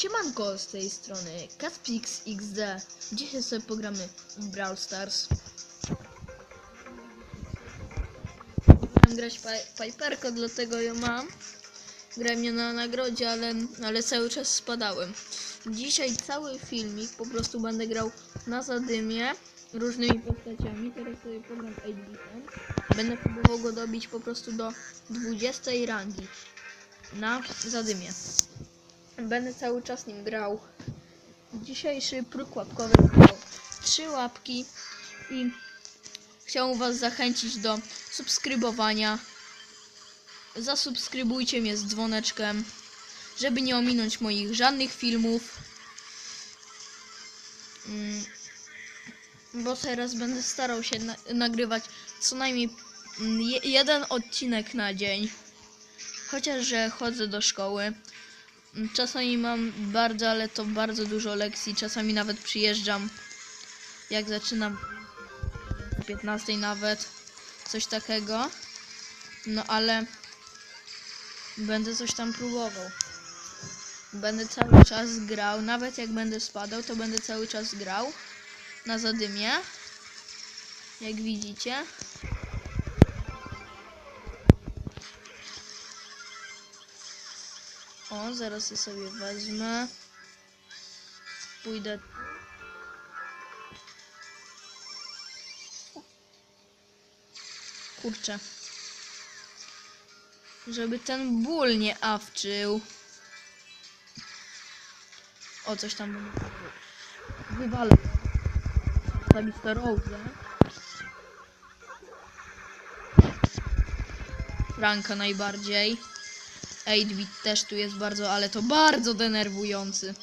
Siemanko z tej strony Caspix XD. Dzisiaj sobie pogramy Brawl Stars. Chciałem grać pi- Piperko, dlatego ją mam. Grałem nie na nagrodzie, ale, ale cały czas spadałem. Dzisiaj cały filmik po prostu będę grał na zadymie różnymi postaciami. Teraz sobie pogram 8 Będę próbował go dobić po prostu do 20 rangi na zadymie. Będę cały czas nim grał. Dzisiejszy próg łapkowy miał trzy łapki i chciałbym Was zachęcić do subskrybowania. Zasubskrybujcie mnie z dzwoneczkiem, żeby nie ominąć moich żadnych filmów. Mm, Bo teraz będę starał się na nagrywać co najmniej mm, je jeden odcinek na dzień. Chociaż, że chodzę do szkoły. Czasami mam bardzo, ale to bardzo dużo lekcji. Czasami nawet przyjeżdżam, jak zaczynam o 15 nawet, coś takiego. No ale będę coś tam próbował. Będę cały czas grał, nawet jak będę spadał, to będę cały czas grał na zadymie. Jak widzicie. Zaraz je sobie wezmę. Pójdę. Kurczę. Żeby ten ból nie awczył. O, coś tam będzie. Wywalę. Zabić to Rose. Franka najbardziej. 8-bit też tu jest bardzo, ale to bardzo denerwujący.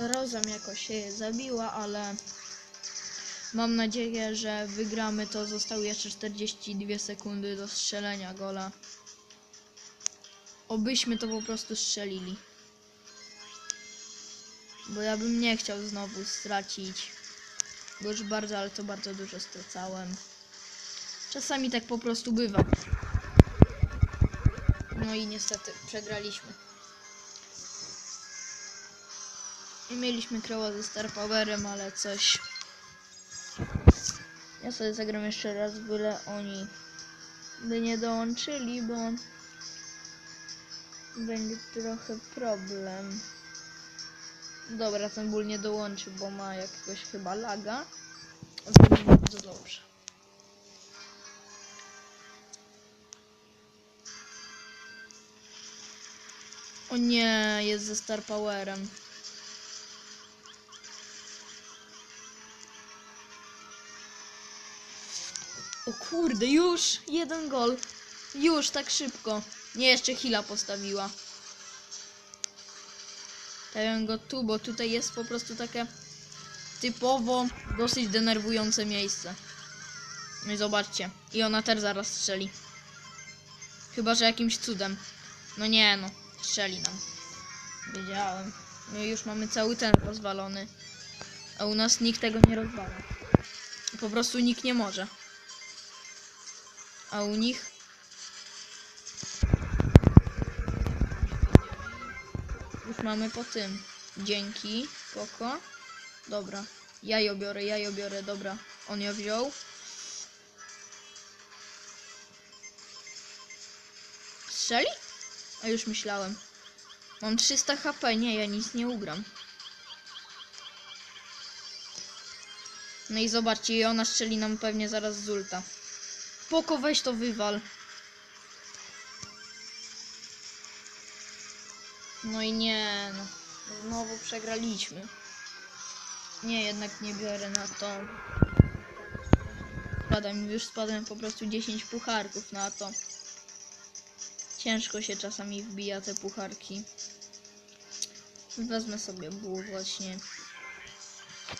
O Rosa mi jakoś się zabiła, ale mam nadzieję, że wygramy to. Zostały jeszcze 42 sekundy do strzelenia gola. Obyśmy to po prostu strzelili. Bo ja bym nie chciał znowu stracić. Bo już bardzo, ale to bardzo dużo stracałem. Czasami tak po prostu bywa. No i niestety przegraliśmy. I mieliśmy kreła ze Star Powerem, ale coś. Ja sobie zagram jeszcze raz, byle oni by nie dołączyli, bo będzie trochę problem. Dobra, ten ból nie dołączy, bo ma jakiegoś chyba laga. Zrobimy bardzo dobrze. O nie, jest ze Star Powerem. O kurde, już! Jeden gol. Już, tak szybko. Nie, jeszcze Hila postawiła. Stawiam go tu, bo tutaj jest po prostu takie typowo dosyć denerwujące miejsce. No i zobaczcie. I ona też zaraz strzeli. Chyba, że jakimś cudem. No nie no, strzeli nam. Wiedziałem. No i już mamy cały ten rozwalony. A u nas nikt tego nie rozwala. Po prostu nikt nie może. A u nich mamy po tym. Dzięki. Spoko. Dobra. Ja ją biorę, ja ją biorę, dobra. On ją wziął. Strzeli? A już myślałem. Mam 300 HP, nie, ja nic nie ugram. No i zobaczcie, ona strzeli nam pewnie zaraz z ulta. Poko, weź to wywal. No i nie, no. Znowu przegraliśmy. Nie, jednak nie biorę na to. Spadam, już spadłem po prostu 10 pucharków na to. Ciężko się czasami wbija te pucharki. Wezmę sobie buł właśnie.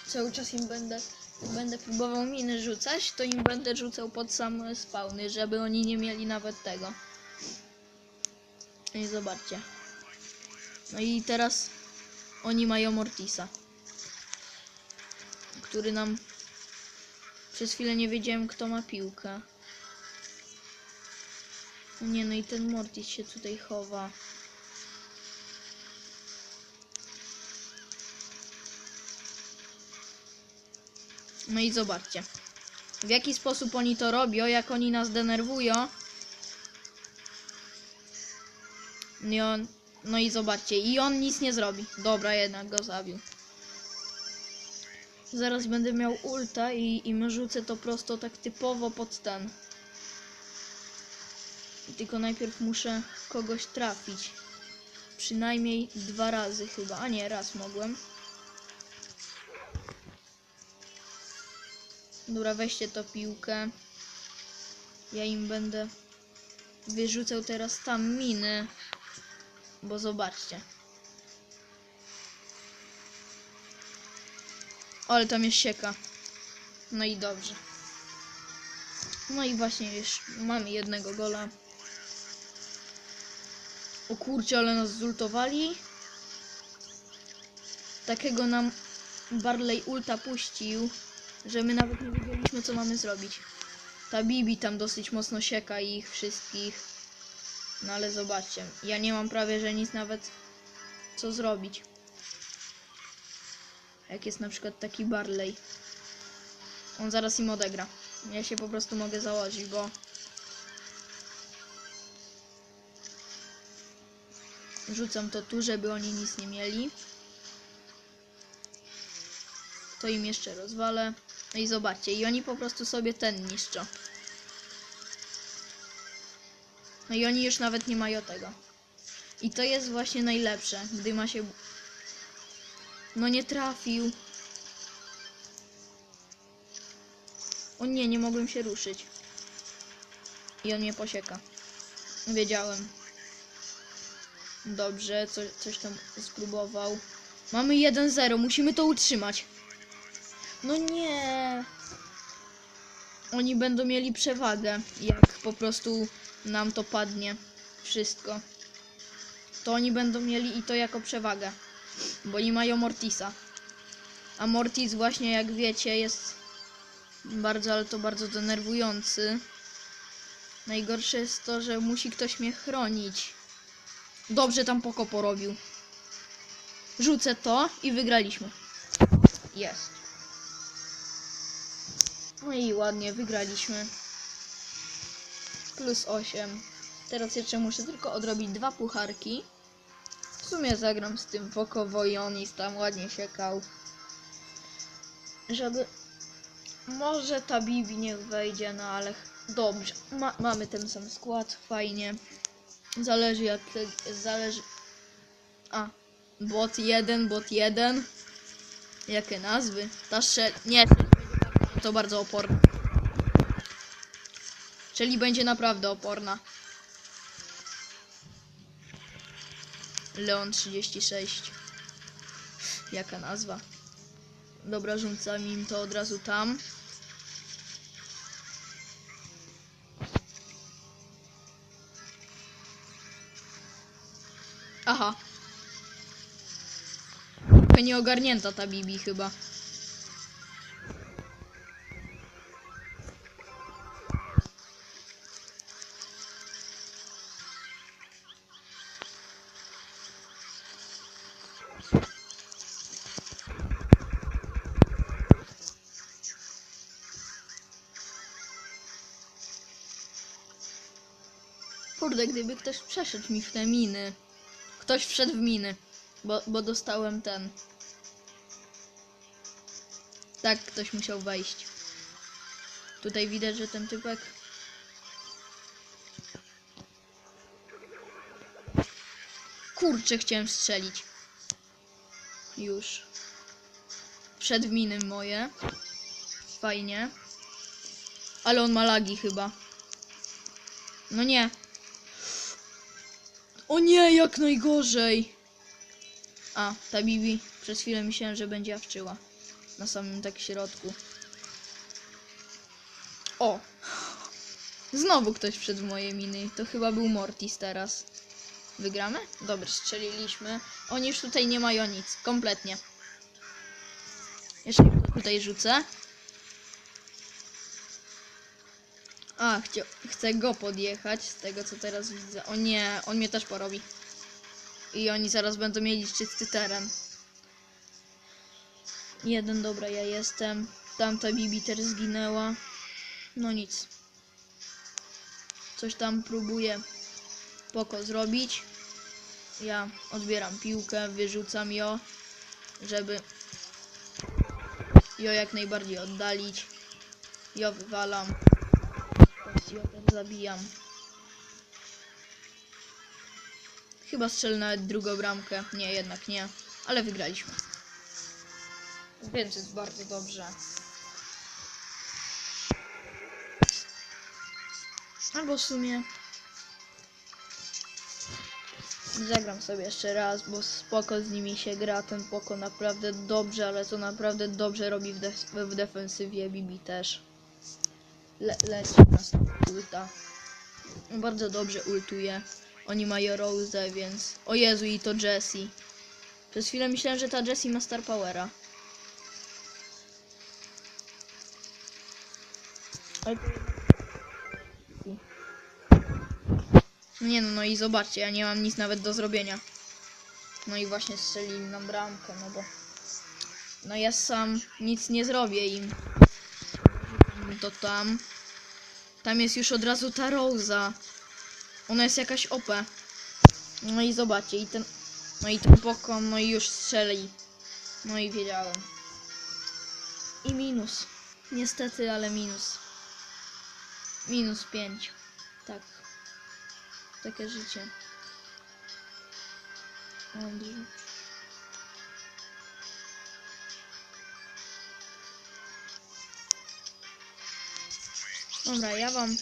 Cały czas im będę, będę próbował miny rzucać, to im będę rzucał pod same spawny, żeby oni nie mieli nawet tego. I zobaczcie. No i teraz oni mają Mortisa. Który nam... Przez chwilę nie wiedziałem, kto ma piłkę. Nie, no i ten Mortis się tutaj chowa. No i zobaczcie. W jaki sposób oni to robią, jak oni nas denerwują. I on, no i zobaczcie, i on nic nie zrobi. Dobra, jednak go zabił. Zaraz będę miał ulta i, i rzucę to prosto tak typowo pod ten. Tylko najpierw muszę kogoś trafić. Przynajmniej dwa razy chyba, a nie, raz mogłem. Dobra, weźcie to piłkę. Ja im będę wyrzucał teraz tam miny. Bo zobaczcie. Ale tam jest sieka. No i dobrze. No i właśnie już mamy jednego gola. O kurczę, ale nas zultowali. Takiego nam Barley ulta puścił, że my nawet nie wiedzieliśmy co mamy zrobić. Ta Bibi tam dosyć mocno sieka ich wszystkich. No ale zobaczcie, ja nie mam prawie że nic nawet co zrobić. Jak jest na przykład taki Barley. On zaraz im odegra. Ja się po prostu mogę założyć, bo rzucam to tu, żeby oni nic nie mieli. To im jeszcze rozwalę. No i zobaczcie, i oni po prostu sobie ten niszczą. No i oni już nawet nie mają tego. I to jest właśnie najlepsze, gdy ma się... No nie trafił. O nie, nie mogłem się ruszyć. I on mnie posieka. Wiedziałem. Dobrze, co, coś tam spróbował. Mamy 1-0, musimy to utrzymać. No nie. Oni będą mieli przewagę, jak po prostu nam to padnie. Wszystko. To oni będą mieli i to jako przewagę. Bo oni mają Mortisa. A Mortis właśnie, jak wiecie, jest bardzo, ale to bardzo denerwujący. Najgorsze jest to, że musi ktoś mnie chronić. Dobrze tam Poko porobił. Rzucę to i wygraliśmy. Jest. No i ładnie, wygraliśmy. Plus 8. Teraz jeszcze muszę tylko odrobić dwa pucharki. W sumie zagram z tym Pokowo i on tam ładnie siekał. Żeby... Może ta Bibi niech wejdzie, no ale dobrze. Ma mamy ten sam skład, fajnie. Zależy jak... Zależy... A. Bot 1, bot 1. Jakie nazwy? Ta. Nie, to bardzo oporna. Czyli będzie naprawdę oporna. Leon 36. Jaka nazwa? Dobra, rzucam im to od razu tam. Aha. Trochę nieogarnięta ta Bibi chyba. Kurde, gdyby ktoś przeszedł mi w te miny. Ktoś wszedł w miny, bo, bo dostałem ten. Tak, ktoś musiał wejść. Tutaj widać, że ten typek. Kurczę, chciałem strzelić. Już. Wszedł w miny moje. Fajnie. Ale on ma lagi chyba. No nie. O nie, jak najgorzej. A, ta Bibi. Przez chwilę myślałem, że będzie awczyła. Na samym tak środku. O! Znowu ktoś w moje miny. To chyba był Mortis teraz. Wygramy? Dobrze, strzeliliśmy. Oni już tutaj nie mają nic, kompletnie. Jeszcze tutaj rzucę. A, chcia, chcę go podjechać z tego co teraz widzę. O nie, on mnie też porobi. I oni zaraz będą mieli czysty teren. Jeden, dobra, ja jestem. Tamta Bibi też zginęła. No nic. Coś tam próbuję poko zrobić. Ja odbieram piłkę, wyrzucam ją, żeby ją jak najbardziej oddalić. Jo wywalam. Zabijam. Chyba strzelę nawet drugą bramkę. Nie, jednak nie. Ale wygraliśmy. Więc jest bardzo dobrze. Albo w sumie zagram sobie jeszcze raz, bo spoko z nimi się gra. Ten poko naprawdę dobrze, ale to naprawdę dobrze robi w, def w defensywie. Bibi też. Le leci nas ulta. Bardzo dobrze ultuje. Oni mają Rose, więc... O Jezu, i to Jessie. Przez chwilę myślałem, że ta Jessie ma Star Powera. Nie no, no i zobaczcie, ja nie mam nic nawet do zrobienia. No i właśnie strzelili nam bramkę, no bo... No ja sam nic nie zrobię im. To tam. Tam jest już od razu ta Rosa. Ona jest jakaś OP. No i zobaczcie, i ten... No i ten pokon, no i już strzeli. No i wiedziałem. I minus. Niestety, ale minus. Minus 5. Tak. Takie życie. Andrzej. Dobra, ja wam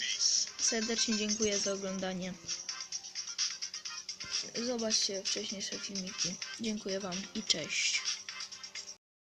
serdecznie dziękuję za oglądanie. Zobaczcie wcześniejsze filmiki. Dziękuję wam i cześć.